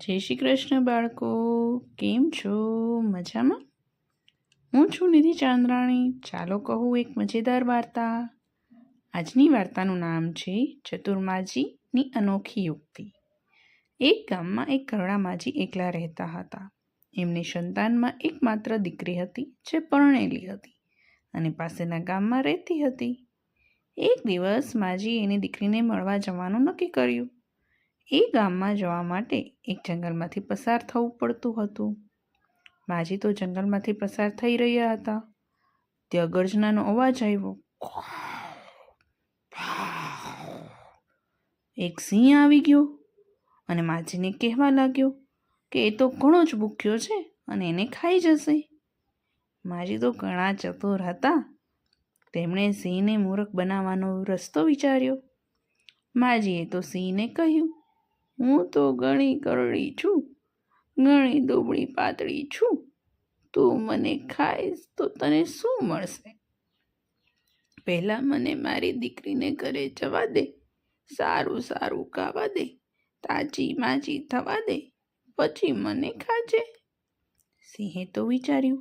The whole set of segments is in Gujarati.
જય શ્રી કૃષ્ણ બાળકો, કેમ છો? મજામાં? હું છું નિધિ ચાંદ્રાણી. ચાલો કહું એક મજેદાર વાર્તા. આજની વાર્તાનું નામ છે ચતુર્માજીની અનોખી યુક્તિ. એક ગામમાં એક કરુણા માજી એકલા રહેતા હતા. એમની સંતાનમાં એકમાત્ર દીકરી હતી જે પરણેલી હતી અને પાસેના ગામમાં રહેતી હતી. એક દિવસ માજી એની દીકરીને મળવા જવાનું નક્કી કર્યું. એ ગામમાં જવા માટે એક જંગલમાંથી પસાર થવું પડતું હતું. માજી તો જંગલમાંથી પસાર થઈ રહ્યા હતા. ત્યાં ગર્જનાનો અવાજ આવ્યો. એક સિંહ આવી ગયો અને માજીને કહેવા લાગ્યો કે એ તો ઘણો જ ભૂખ્યો છે અને એને ખાઈ જશે. માજી તો ઘણા ચતુર હતા. તેમણે સિંહને મૂર્ખ બનાવવાનો રસ્તો વિચાર્યો. માજીએ તો સિંહને કહ્યું હું તો ઘણી કરડી છું, ઘણી દુબળી પાતળી છું. તું મને ખાઈશ તો તને શું મળશે? પહેલાં મને મારી દીકરીને ઘરે જવા દે, સારું સારું ખાવા દે, તાજી માજી થવા દે, પછી મને ખાજે. સિંહે તો વિચાર્યું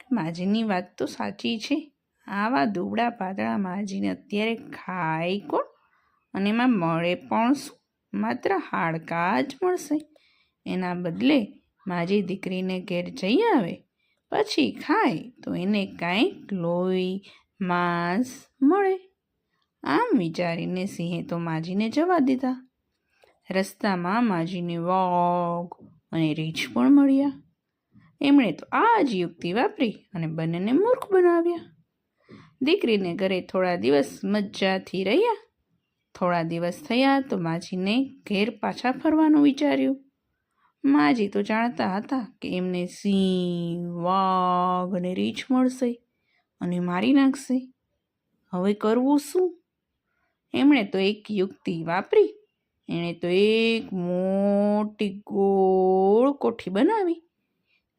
કે માજીની વાત તો સાચી છે. આવા દુબળા પાતળા માજીને અત્યારે ખાય કોણ? અને એમાં મળે પણ શું? માત્ર હાડકાં જ મળશે. એના બદલે મારી દીકરીને ઘેર જઈ આવે. પછી ખાય તો એને કાંઈક લોહી, માંસ મળે. આમ વિચારીને સિંહે તો માજીને જવા દીધા. રસ્તામાં માજીને વોગ અને રીંછ પણ મળ્યા. એમણે તો આ જ યુક્તિ વાપરી અને બંનેને મૂર્ખ બનાવ્યા. દીકરીને ઘરે થોડા દિવસ મજાથી રહ્યા. થોડા દિવસ થયા તો માજીને ઘેર પાછા ફરવાનું વિચાર્યું. માજી તો જાણતા હતા કે એમને સિંહ, વાઘ અને રીંછ મળશે અને મારી નાખશે. હવે કરવું શું? એમણે તો એક યુક્તિ વાપરી. એણે તો એક મોટી ગોળ કોઠી બનાવી.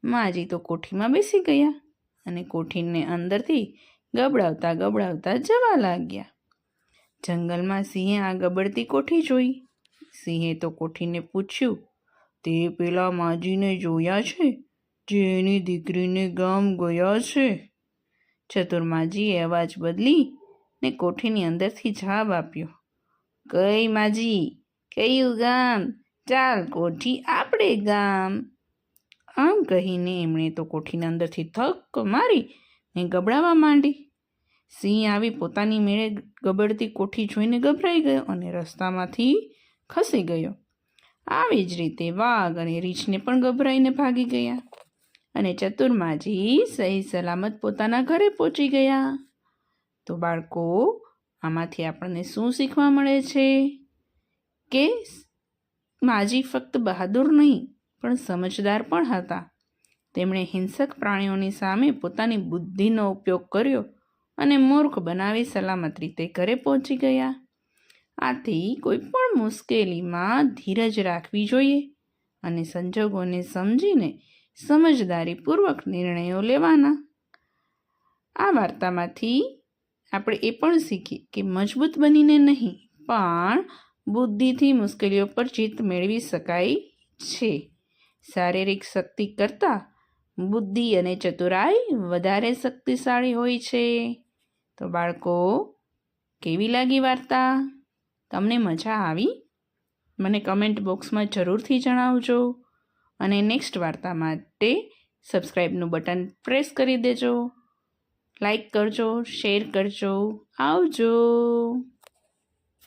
માજી તો કોઠીમાં બેસી ગયા અને કોઠીને અંદરથી ગબડાવતા ગબડાવતા જવા લાગ્યા. જંગલમાં સિંહે આ ગબડતી કોઠી જોઈ. સિંહે તો કોઠીને પૂછ્યું, તે પેલા માજીને જોયા છે? જે એની દીકરીને ગામ ગયા છે? ચતુર્માજીએ અવાજ બદલી ને કોઠીની અંદરથી જવાબ આપ્યો, કઈ માજી? કયું ગામ? ચાલ કોઠી આપણે ગામ. આમ કહીને એમણે તો કોઠીના અંદરથી થક મારી ને ગબડાવવા માંડી. સિંહ આવી પોતાની મેળે ગબડતી કોઠી જોઈને ગભરાઈ ગયો અને રસ્તામાંથી ખસી ગયો. આવી જ રીતે વાઘ અને રીંછને પણ ગભરાઈને ભાગી ગયા અને ચતુર્માજી સહી સલામત પોતાના ઘરે પહોંચી ગયા. તો બાળકો, આમાંથી આપણને શું શીખવા મળે છે? કે માજી ફક્ત બહાદુર નહીં, પણ સમજદાર પણ હતા. તેમણે હિંસક પ્રાણીઓની સામે પોતાની બુદ્ધિનો ઉપયોગ કર્યો અને મૂર્ખ બનાવી સલામત રીતે ઘરે પહોંચી ગયા. આથી કોઈ પણ મુશ્કેલીમાં ધીરજ રાખવી જોઈએ અને સંજોગોને સમજીને સમજદારીપૂર્વક નિર્ણયો લેવાના. આ વાર્તામાંથી આપણે એ પણ શીખીએ કે મજબૂત બનીને નહીં, પણ બુદ્ધિથી મુશ્કેલીઓ પર જીત મેળવી શકાય છે. શારીરિક શક્તિ કરતાં બુદ્ધિ અને ચતુરાઈ વધારે શક્તિશાળી હોય છે. તો બાળકો, કેવી લાગી વાર્તા? તમને મજા આવી? મને કમેન્ટ બોક્સમાં જરૂરથી જણાવજો. અને નેક્સ્ટ વાર્તા માટે સબસ્ક્રાઈબનું બટન પ્રેસ કરી દેજો. લાઈક કરજો શેર કરજો. આવજો!